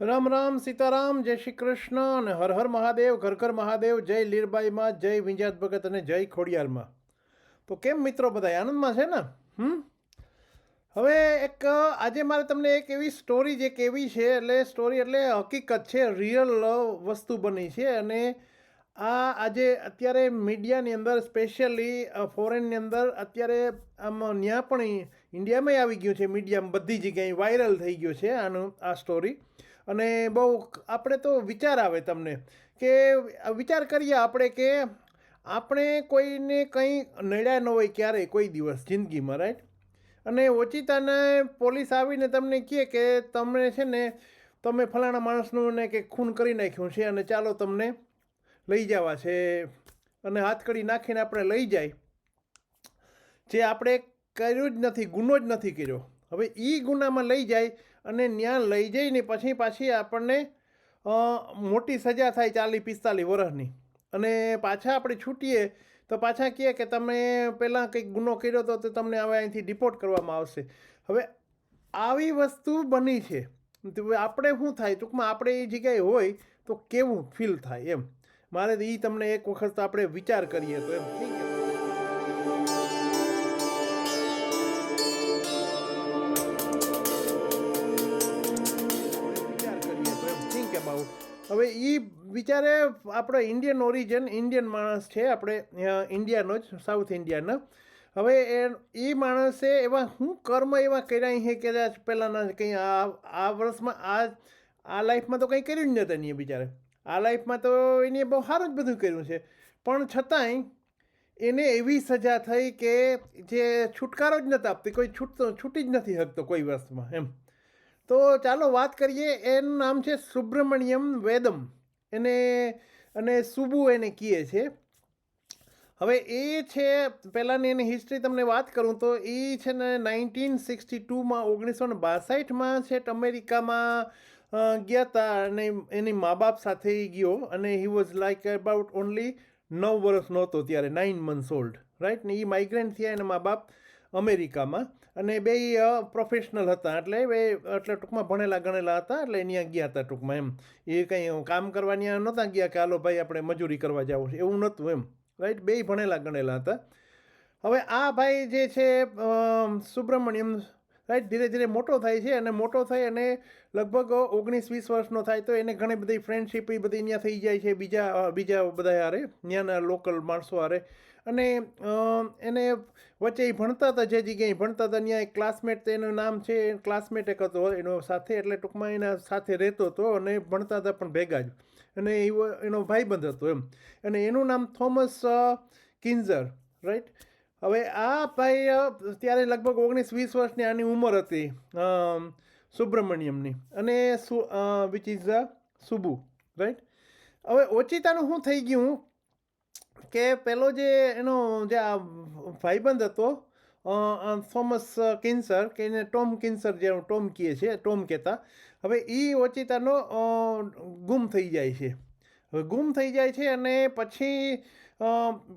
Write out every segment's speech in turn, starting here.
રામ રામ સીતારામ, જય શ્રી કૃષ્ણ અને હર હર મહાદેવ, ઘર ઘર મહાદેવ, જય લીરબાઈમાં, જય વિંજાત ભગત અને જય ખોડિયારમાં. તો કેમ મિત્રો બધા આનંદમાં છે ને? હમ? હવે એક, આજે મારે તમને એક એવી સ્ટોરી જે કેવી છે, એટલે સ્ટોરી એટલે હકીકત છે રિયલ વસ્તુ બની છે અને આ આજે અત્યારે મીડિયાની અંદર સ્પેશિયલી ફોરેનની અંદર અત્યારે આમ ત્યાં પણ ઇન્ડિયામાં આવી ગયું છે મીડિયામાં બધી જગ્યાએ વાયરલ થઈ ગયું છે આનું, આ સ્ટોરી અને બહુ આપણે તો વિચાર આવે તમને કે વિચાર કરીએ આપણે કે આપણે કોઈને કંઈ નડ્યા ન હોય ક્યારેય કોઈ દિવસ જિંદગીમાં રાઈટ અને ઓચિતાને પોલીસ આવીને તમને કહે કે તમને છે ને, તમે ફલાણા માણસનું ને કે ખૂન કરી નાખ્યું છે અને ચાલો તમને લઈ જવા છે. અને હાથકડી નાખીને આપણે લઈ જાય. જે આપણે કર્યું જ નથી, ગુનો જ નથી કર્યો. હવે એ ગુનામાં લઈ જાય અને ત્યાં લઈ જઈને પછી પાછી આપણને મોટી સજા થાય ચાલીસ પિસ્તાલીસ વર્ષની. અને પાછા આપણે છૂટીએ, તો પાછા કહે કે તમે પહેલાં કંઈક ગુનો કર્યો હતો તો તમને હવે અહીંથી ડિપોર્ટ કરવામાં આવશે. હવે આવી વસ્તુ બની છે. આપણે શું થાય? ટૂંકમાં આપણે એ જગ્યાએ હોય તો કેવું ફીલ થાય એમ? મારે એ તમને એક વખત આપણે વિચાર કરીએ તો એમ. હવે એ વિચારે આપણો ઇન્ડિયન ઓરિજિન ઇન્ડિયન માણસ છે આપણે ઇન્ડિયાનો જ સાઉથ ઇન્ડિયાનો હવે એ એ માણસે એવા શું કર્મ એવા કર્યા છે કદાચ પહેલાંના કંઈ આ આ વર્ષમાં આ આ લાઈફમાં તો કંઈ કર્યું જ નહોતું એ બિચારે. આ લાઈફમાં તો એને બહુ સારું જ બધું કર્યું છે. પણ છતાંય એને એવી સજા થઈ કે જે છુટકારો જ નથી આપતી, કોઈ છૂટતો, છૂટી જ નથી શકતો કોઈ વર્ષમાં એમ. તો ચાલો વાત કરીએ, એનું નામ છે સુબ્રમણ્યમ વેદમ. એને, અને સુબુ એને કીએ છે. હવે એ છે, પહેલાંની એની હિસ્ટ્રી તમને વાત કરું તો એ છે ને નાઇન્ટીન સિક્સટી ટુમાં ઓગણીસો ને બાસઠમાં છે અમેરિકામાં ગયા હતા અને એની મા બાપ સાથે ગયો અને he was like about only નવ વર્ષનો હતો ત્યારે નાઇન મંથ્સ ઓલ્ડ રાઈટ ને એ માઇગ્રેન્ટ થયા એના મા બાપ અમેરિકામાં. અને બે પ્રોફેશનલ હતા. એટલે બે, એટલે ટૂંકમાં ભણેલા ગણેલા હતા, એટલે ત્યાં ગયા હતા ટૂંકમાં એમ. એ કંઈ કામ કરવા ત્યાં નહોતા ગયા કે, હાલો ભાઈ, આપણે મજૂરી કરવા જવું એવું નહોતું એમ. રાઈટ બેય ભણેલા ગણેલા હતા. હવે આ ભાઈ જે છે સુબ્રમણ્યમ રાઈટ ધીરે ધીરે મોટો થાય છે અને મોટો થઈ અને લગભગ ઓગણીસ વીસ વર્ષનો થાય તો એને ઘણી બધી ફ્રેન્ડશીપ એ બધી ત્યાં થઈ જાય છે બીજા બીજા બધા હારે ત્યાંના લોકલ માણસો હારે. અને એને વચ્ચે ભણતા હતા, જે જગ્યાએ ભણતા હતા, ત્યાં એક ક્લાસમેટ એનું નામ છે ક્લાસમેટ એક હતો, એનો સાથે, એટલે ટૂંકમાં એના સાથે રહેતો હતો અને ભણતા હતા પણ ભેગા જ. અને એવો એનો ભાઈબંધ હતો એમ. અને એનું નામ થોમસ કિન્ઝર રાઈટ હવે આ ભાઈ ત્યારે લગભગ ઓગણીસ વીસ વર્ષની આની ઉંમર હતી સુબ્રમણ્યમની. અને સુ વિચ ઇઝ સુબુ રાઈટ હવે ઓચિતાનું શું થઈ ગયું? કે પેલો જે એનો જે આ ભાઈબંધ હતો થોમસ કિન્સર, કે એને ટોમ કિન્સર જે ટોમ કીએ છે, ટોમ કહેતા, હવે એ ઓચિતાનો ગુમ થઈ જાય છે. હવે ગુમ થઈ જાય છે અને પછી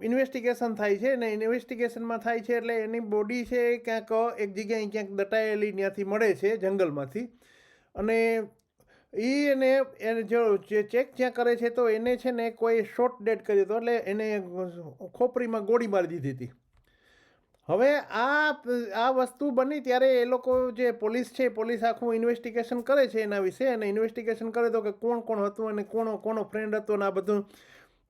ઇન્વેસ્ટિગેશન થાય છે ને ઇન્વેસ્ટિગેશનમાં થાય છે એટલે એની બોડી છે ક્યાંક એક જગ્યાએ ક્યાંક દટાયેલી ત્યાંથી મળે છે જંગલમાંથી. અને એ એને એને જો ચેક જ્યાં કરે છે તો એને છે ને કોઈ શોર્ટ ડેટ કર્યો હતો એટલે એને ખોપરીમાં ગોળી મારી દીધી હતી. હવે આ આ વસ્તુ બની ત્યારે એ લોકો જે પોલીસ છે, પોલીસ આખું ઇન્વેસ્ટિગેશન કરે છે એના વિશે, અને ઇન્વેસ્ટિગેશન કરે તો કે કોણ કોણ હતું અને કોણો, કોનો ફ્રેન્ડ હતો અને આ બધું.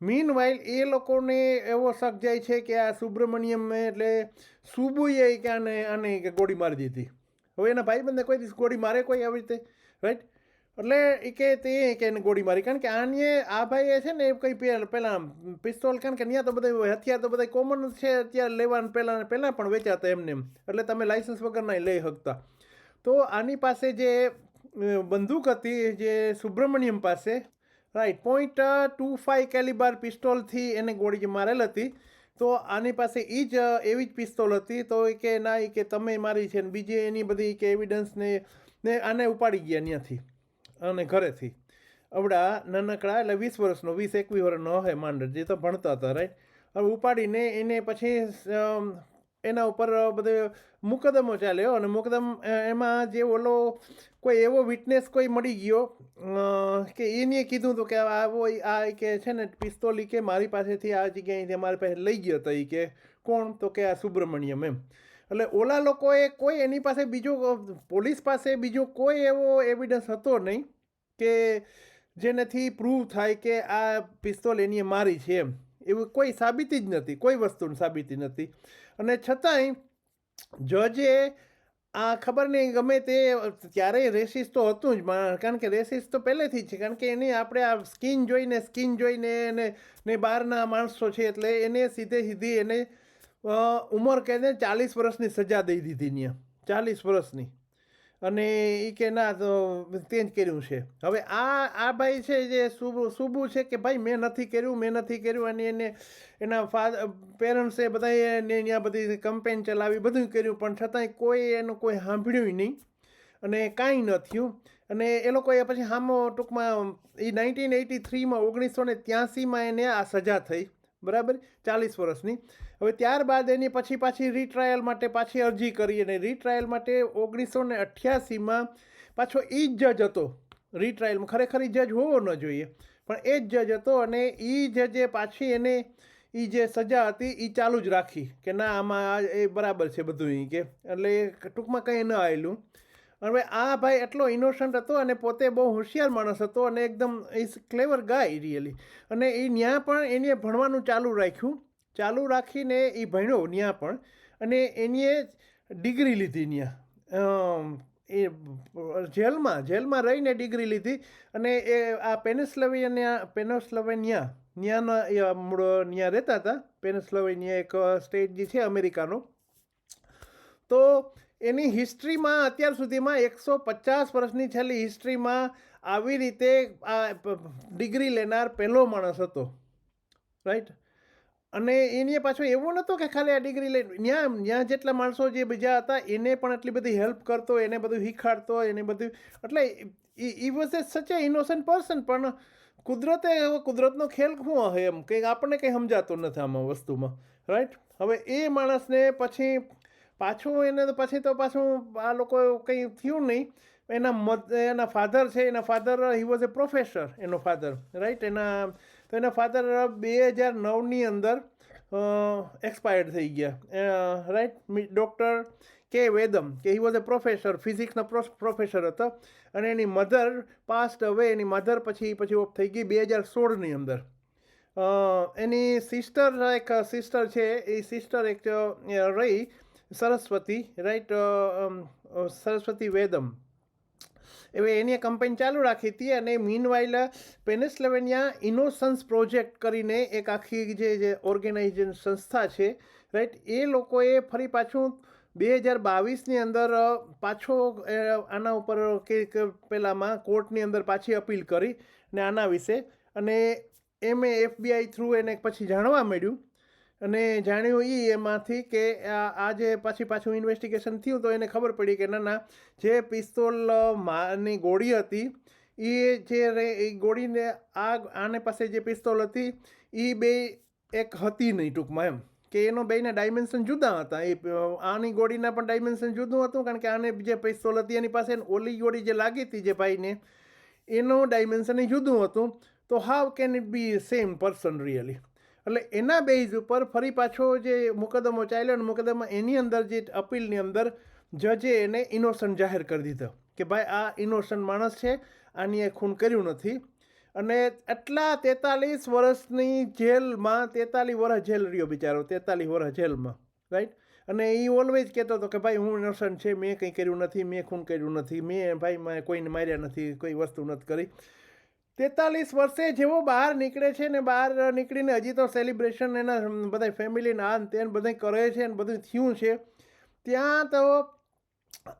મીન વાઇલ એ લોકોને એવો શક જાય છે કે આ સુબ્રમણ્યમ એટલે સુબુએ કે આને આને ગોળી મારી દીધી. હવે એના ભાઈબંધને કોઈ દિવસ ગોળી મારે કોઈ આવી રીતે રાઈટ એટલે એ કે તે કે એને ગોળી મારી. કારણ કે આને આ ભાઈએ છે ને એ કંઈ પહેલાં પિસ્તોલ, કારણ કે ત્યાં તો બધા હથિયાર તો બધા કોમન છે, અત્યારે લેવાનું પહેલાં પહેલાં પણ વેચાતા એમને એમ એટલે તમે લાઇસન્સ વગરના લઈ શકતા તો આની પાસે જે બંદૂક હતી, જે સુબ્રમણ્યમ પાસે right point two five calibre પિસ્તોલથી એને ગોળી મારેલ હતી. તો આની પાસે એ જ એવી જ પિસ્તોલ હતી. તો એ કે ના એ કે તમે મારી છે ને બીજી એની બધી કે એવિડન્સને ને આને ઉપાડી ગયા ત્યાંથી અને ઘરેથી. અવડા નાનકડા એટલે વીસ વર્ષનો, વીસ એકવીસ વર્ષનો હે માંડ જે તો ભણતા હતા રાઈટ હવે ઉપાડીને એને પછી એના ઉપર બધે મુકદમો ચાલ્યો અને મુકદમ એમાં જે ઓલો કોઈ એવો વિટનેસ કોઈ મળી ગયો કે એને કીધું હતું કે આવો આ કે છે ને, પિસ્તોલી કે મારી પાસેથી આ જગ્યાએથી મારી પાસે લઈ ગયો હતો કે, કોણ? તો કે આ સુબ્રમણ્યમ એમ. એટલે ઓલા લોકોએ કોઈ એની પાસે બીજો, પોલીસ પાસે બીજો કોઈ એવો એવિડન્સ હતો નહીં. કે જેનાથી પ્રૂવ થાય કે આ પિસ્તોલ એની મારી છે એમ. એવું કોઈ સાબિતી જ નથી, કોઈ વસ્તુની સાબિતી નથી. અને છતાંય જજે આ ખબર નહીં, ગમે તે ક્યારેય રેસિસ તો હતું જ કારણ કે રેસિસ તો પહેલેથી જ છે, કારણ કે એની આપણે આ સ્કિન જોઈને સ્કિન જોઈને એને, ને બહારના માણસો છે એટલે એને સીધે સીધી એને ઉંમર કહીને ચાલીસ વર્ષની સજા દઈ દીધી ત્યાં. ચાલીસ વર્ષની. અને એ કે ના, તો તે જ કર્યું છે. હવે આ આ ભાઈ છે જે સુબુ છે કે ભાઈ મેં નથી કર્યું, મેં નથી કર્યું, અને એને, એના ફાધર પેરેન્ટ્સે બધાએ એને ત્યાં બધી કમ્પેન ચલાવી બધું કર્યું, પણ છતાંય કોઈ એનું કોઈ સાંભળ્યું નહીં. અને કાંઈ ન થયું. અને એ લોકોએ પછી હામો ટૂંકમાં એ નાઇન્ટીન એટી થ્રીમાં, ઓગણીસો ને ત્યાસીમાં એને આ સજા થઈ. બરાબર? ચાલીસ વર્ષની. હવે ત્યારબાદ એની પછી પાછી રીટ્રાયલ માટે પાછી અરજી કરી અને રીટ્રાયલ માટે ઓગણીસો ને અઠ્યાસીમાં પાછો એ જ જજ હતો. રીટ્રાયલમાં ખરેખર એ જજ હોવો ન જોઈએ. પણ એ જ જજ હતો અને એ જજે પાછી એને એ જે સજા હતી એ ચાલુ જ રાખી. કે ના, આમાં એ બરાબર છે બધું એ કે. એટલે ટૂંકમાં કંઈ ન આવેલું હવે આ ભાઈ એટલો ઇનોસન્ટ હતો અને પોતે બહુ હોશિયાર માણસ હતો અને એકદમ ઇઝ ક્લેવર ગાય રિયલી અને એ ત્યાં પણ એને ભણવાનું ચાલુ રાખ્યું. ચાલુ રાખીને એ ભણ્યો ત્યાં પણ. અને એની ડિગ્રી લીધી ત્યાં એ જેલમાં જેલમાં રહીને ડિગ્રી લીધી. અને એ આ પેનિસ્લવેનિયા, પેનોસ્લવેનિયા મૂળ ત્યાં રહેતા હતા. પેનિસ્લવેનિયા એક સ્ટેટ જે છે અમેરિકાનો. તો એની હિસ્ટ્રીમાં અત્યાર સુધીમાં એકસો પચાસ વર્ષની છેલ્લી હિસ્ટ્રીમાં આવી રીતે, આ ડિગ્રી લેનાર પહેલો માણસ હતો. રાઈટ અને એને પાછો એવો નહોતો કે ખાલી આ ડિગ્રી લઈ ત્યાં ત્યાં જેટલા માણસો જે બીજા હતા, એને પણ એટલી બધી હેલ્પ કરતો, એને બધું શીખાડતો, એને બધું, એટલે ઈ વોઝ એ સચ એ ઇનોસન્ટ પર્સન પણ કુદરતે કુદરતનો ખેલ શું હોય એમ? કંઈક આપણને કંઈ સમજાતો નથી આમાં વસ્તુમાં. રાઈટ હવે એ માણસને પછી પાછું એને તો પછી તો પાછું આ લોકો કંઈ થયું નહીં. એના મત, એના ફાધર છે, એના father he was a professor એનો ફાધર રાઈટ એના, તો એના ફાધર બે હજાર નવની અંદર એક્સપાયર્ડ થઈ ગયા. રાઈટ ડૉક્ટર કે વેદમ, કે હી વોઝ એ પ્રોફેસર ફિઝિક્સના પ્રોફેસર હતો. અને એની મધર પાસ્ટ હવે એની મધર પછી પછી ઓફ થઈ ગઈ બે હજાર સોળની અંદર. એની સિસ્ટર એક સિસ્ટર છે, એ સિસ્ટર એક રહી. સરસ્વતી રાઈટ સરસ્વતી વેદમ. હવે એની કંપની ચાલુ રાખી હતી અને મીનવાઇલ પેનેસ્લેવેનિયા ઇનોસન્સ પ્રોજેક્ટ કરીને એક આખી જે જે ઓર્ગેનાઇઝેશન સંસ્થા છે રાઈટ એ લોકોએ ફરી પાછું બે હજાર બાવીસની અંદર પાછો આના ઉપર કે પહેલાંમાં કોર્ટની અંદર પાછી અપીલ કરી ને આના વિશે. અને એમ એફબીઆઈ થ્રુ એને પછી જાણવા મળ્યું અને જાણ્યું એ એમાંથી કે, આ જે પાછી પાછું ઇન્વેસ્ટિગેશન થયું તો એને ખબર પડી કે, ના ના, જે પિસ્તોલ માની ગોળી હતી એ જે એ ગોળીને આ આને પાસે જે પિસ્તોલ હતી એ બે, એક હતી નહીં ટૂંકમાં એમ. કે એનો બેના ડાયમેન્શન જુદા હતા. એ આની ગોળીના પણ ડાયમેન્શન જુદું હતું, કારણ કે આને જે પિસ્તોલ હતી એની પાસે ઓલી ગોળી જે લાગી હતી જે ભાઈને, એનું ડાયમેન્શન એ જુદું હતું. તો how can it be same person really એટલે એના બેઝ ઉપર ફરી પાછો જે મુકદમો ચાલ્યો અને મુકદમા એની અંદર જે અપીલની અંદર જજે એને ઇનોસન્ટ જાહેર કરી દીધો કે ભાઈ આ ઇનોસન્ટ માણસ છે, આની એ ખૂન કર્યું નથી. અને એટલા તેતાલીસ વર્ષની જેલમાં, તેતાલીસ વર્ષ જેલ રહ્યો બિચારો, તેતાલીસ વર્ષ જેલમાં રાઈટ અને એ ઓલવેજ કહેતો હતો કે ભાઈ હું ઇનોસન્ટ છે, મેં કંઈ કર્યું નથી, મેં ખૂન કર્યું નથી, મેં ભાઈ મેં કોઈને માર્યા નથી, કોઈ વસ્તુ નથી કરી. તેતાલીસ વર્ષે જેવો બહાર નીકળે છે ને બહાર નીકળીને હજી તો સેલિબ્રેશન એના બધા ફેમિલીના આ ને તે કરે છે ને બધું થયું છે. ત્યાં તો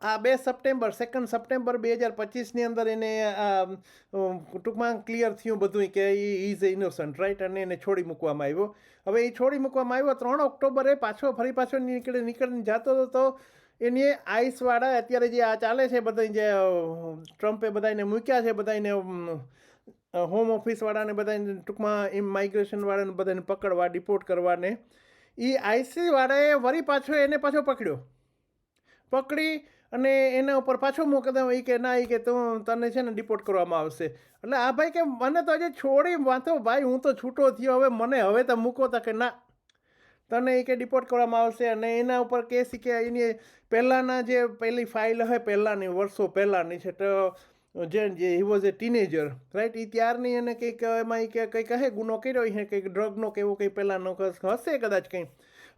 આ બે સપ્ટેમ્બર સેકન્ડ સપ્ટેમ્બર બે હજાર પચીસની અંદર એને ટૂંકમાં ક્લિયર થયું બધું કે એ ઇઝ ઇનોસન્ટ રાઈટ અને એને છોડી મૂકવામાં આવ્યો. હવે એ છોડી મૂકવામાં આવ્યો, ત્રણ ઓક્ટોબરે પાછો, ફરી પાછો નીકળી, નીકળીને જતો હતો તો એની આઈસવાળા અત્યારે જે આ ચાલે છે બધા જે ટ્રમ્પે બધાને મૂક્યા છે બધાને હોમ ઓફિસવાળાને બધાને ટૂંકમાં એમ માઇગ્રેશનવાળાને બધાને પકડવા ડિપોર્ટ કરવાને એ આઈસીવાળાએ વળી પાછો એને પાછો પકડ્યો. પકડી અને એના ઉપર પાછો મોકલતા એ કે, ના એ કે તું તને છે ને ડિપોર્ટ કરવામાં આવશે. એટલે આ ભાઈ કે, મને તો હજી છોડી વાંધો, ભાઈ, હું તો છૂટો થયો. હવે મને હવે તો મૂકો તા કે ના. તને એ કે ડિપોર્ટ કરવામાં આવશે અને એના ઉપર કેસ કે એની પહેલાંના જે પહેલી ફાઇલ હોય પહેલાંની, વર્ષો પહેલાંની છે, તો જે જે he was a teenager right એ ત્યારની એને કંઈક એમાં એ કે કંઈક કહે ગુનો કર્યો છે કંઈક ડ્રગનો કે એવું કંઈ પહેલાંનો હશે કદાચ કંઈ.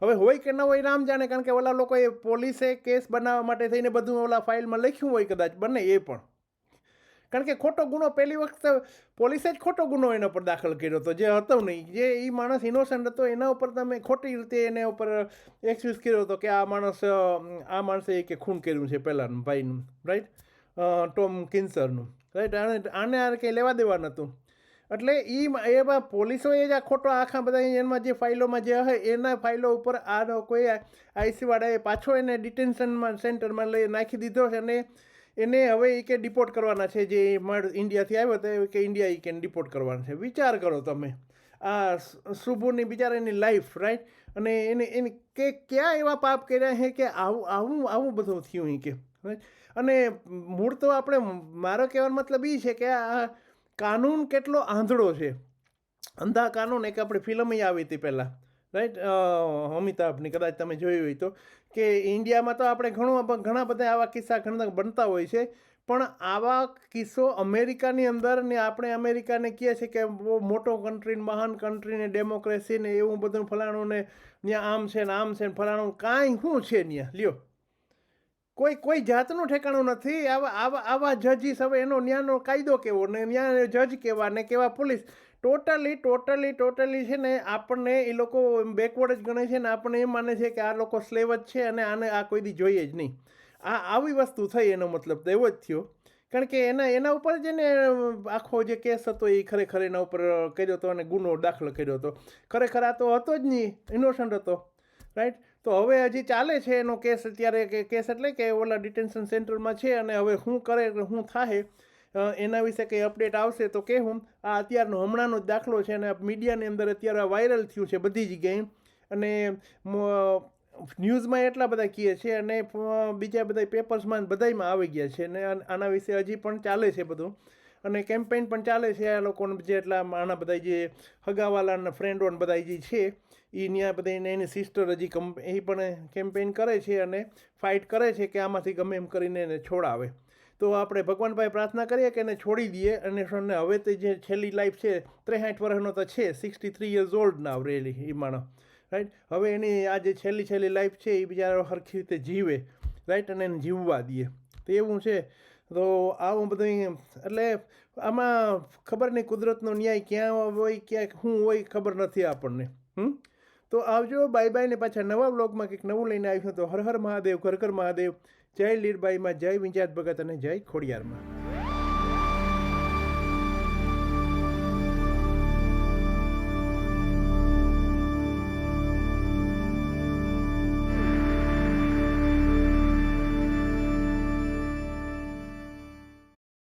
હવે હોય કે ન હોય રામ જાણે, કારણ કે ઓલા લોકોએ પોલીસે કેસ બનાવવા માટે થઈને બધું ઓલા ફાઇલમાં લખ્યું હોય કદાચ, બને એ પણ. કારણ કે ખોટો ગુનો પહેલી વખત પોલીસે જ ખોટો ગુનો એના પર દાખલ કર્યો હતો, જે હતો નહીં. જે એ માણસ ઇનોસન્ટ હતો, એના ઉપર તમે ખોટી રીતે એના ઉપર એક્સક્યુઝ કર્યો હતો કે આ માણસ આ માણસે કે ખૂન કર્યું છે પહેલાંનું ભાઈનું રાઈટ ટોમ કિન્સરનું. રાઈટ આને આને આ કંઈ લેવા દેવા નહોતું એટલે એ એમાં પોલીસોએ જ આ ખોટો આખા બધા એમાં જે ફાઇલોમાં જે હોય એના ફાઇલો ઉપર આ કોઈ આઈસીવાળાએ પાછો એને ડિટેન્શનમાં, સેન્ટરમાં લઈ નાખી દીધો છે અને એને હવે એ કે ડિપોર્ટ કરવાના છે. જે ઇન્ડિયાથી આવ્યો તો એ કે ઇન્ડિયા એ કે ડિપોર્ટ કરવાના છે. વિચાર કરો તમે. આ શુભુની બિચારાની લાઈફ રાઈટ અને એને એને કે, ક્યાં એવા પાપ કર્યા છે કે આવું આવું આવું બધું થયું એ કે? અને મૂળ તો આપણે મારો કહેવાનો મતલબ એ છે કે આ કાનૂન કેટલો આંધળો છે. અંધા કાનૂન, એક આપણે ફિલ્મ આવી હતી પહેલાં. રાઈટ અમિતાભની, કદાચ તમે જોઈ હોય તો. કે ઇન્ડિયામાં તો આપણે ઘણું ઘણા બધા આવા કિસ્સા ઘણા બનતા હોય છે. પણ આવા કિસ્સો અમેરિકાની અંદર ને આપણે અમેરિકાને કહે છે કે બહુ મોટો કન્ટ્રી મહાન કન્ટ્રી ને ડેમોક્રેસી ને એવું બધું ફલાણું ને ત્યાં આમ છે ને આમ છે ને ફલાણું કાંઈ શું છે ત્યાં? લ્યો. કોઈ કોઈ જાતનું ઠેકાણું નથી. આવા આવા આવા જજીસ હવે એનો ન્યાનો કાયદો કેવો ને ન્યા જજ કેવા ને કેવા પોલીસ? ટોટલી ટોટલી ટોટલી છે ને આપણને એ લોકો બેકવર્ડ જ ગણે છે ને આપણને એમ માને છે કે આ લોકો સ્લેવ જ છે અને આને આ કોઈ દી જોઈએ જ નહીં. આ આવી વસ્તુ થઈ એનો મતલબ તો એવો જ થયો. કારણ કે એના એના ઉપર જે ને આખો જે કેસ હતો એ ખરેખર એના ઉપર કર્યો હતો અને ગુનો દાખલ કર્યો હતો. ખરેખર આ તો હતો જ નહીં. ઇનોસન્ટ હતો. રાઈટ તો હવે હજી ચાલે છે એનો કેસ, અત્યારે કેસ એટલે કે ઓલા ડિટેન્શન સેન્ટરમાં છે અને હવે શું કરે શું થાય એના વિશે કંઈ અપડેટ આવશે તો કે હું આ અત્યારનો હમણાંનો જ દાખલો છે અને મીડિયાની અંદર અત્યારે વાયરલ થયું છે બધી જગ્યાએ. અને ન્યૂઝમાં એટલા બધા કહે છે અને બીજા બધા પેપર્સમાં બધાયમાં આવી ગયા છે અને આના વિશે હજી પણ ચાલે છે બધું. અને કેમ્પેઇન પણ ચાલે છે, આ લોકોને જે એટલા આના બધા જે હગાવાલાના ફ્રેન્ડો ને બધા જે છે એ ત્યાં બધા એને એની સિસ્ટર હજી કમ, એ પણ કેમ્પેઇન કરે છે અને ફાઇટ કરે છે કે આમાંથી ગમે એમ કરીને એને છોડાવે. તો આપણે ભગવાનભાઈ પ્રાર્થના કરીએ કે એને છોડી દઈએ અને હવે તે જે છેલ્લી લાઈફ છે, ત્રેસાઠ વર્ષનો તો છે સિક્સટી થ્રી યર્સ ઓલ્ડ ના રેલી એ માણસ રાઈટ હવે એની આ જે છેલ્લી છેલ્લી લાઈફ છે એ બિચારો સરખી રીતે જીવે. રાઈટ અને એને જીવવા દઈએ. તો એવું છે. તો આવું બધું, એટલે આમાં ખબર નહીં કુદરતનો ન્યાય ક્યાં હોય, ક્યાં શું હોય, ખબર નથી આપણને. હમ? તો આવજો બાય બાયને પાછા નવા બ્લોગમાં કંઈક નવું લઈને આવ્યું તો હર હર મહાદેવ, ઘર ઘર મહાદેવ. જય લીરબાઈમાં, જય વિંજાત ભગત અને જય ખોડિયારમાં.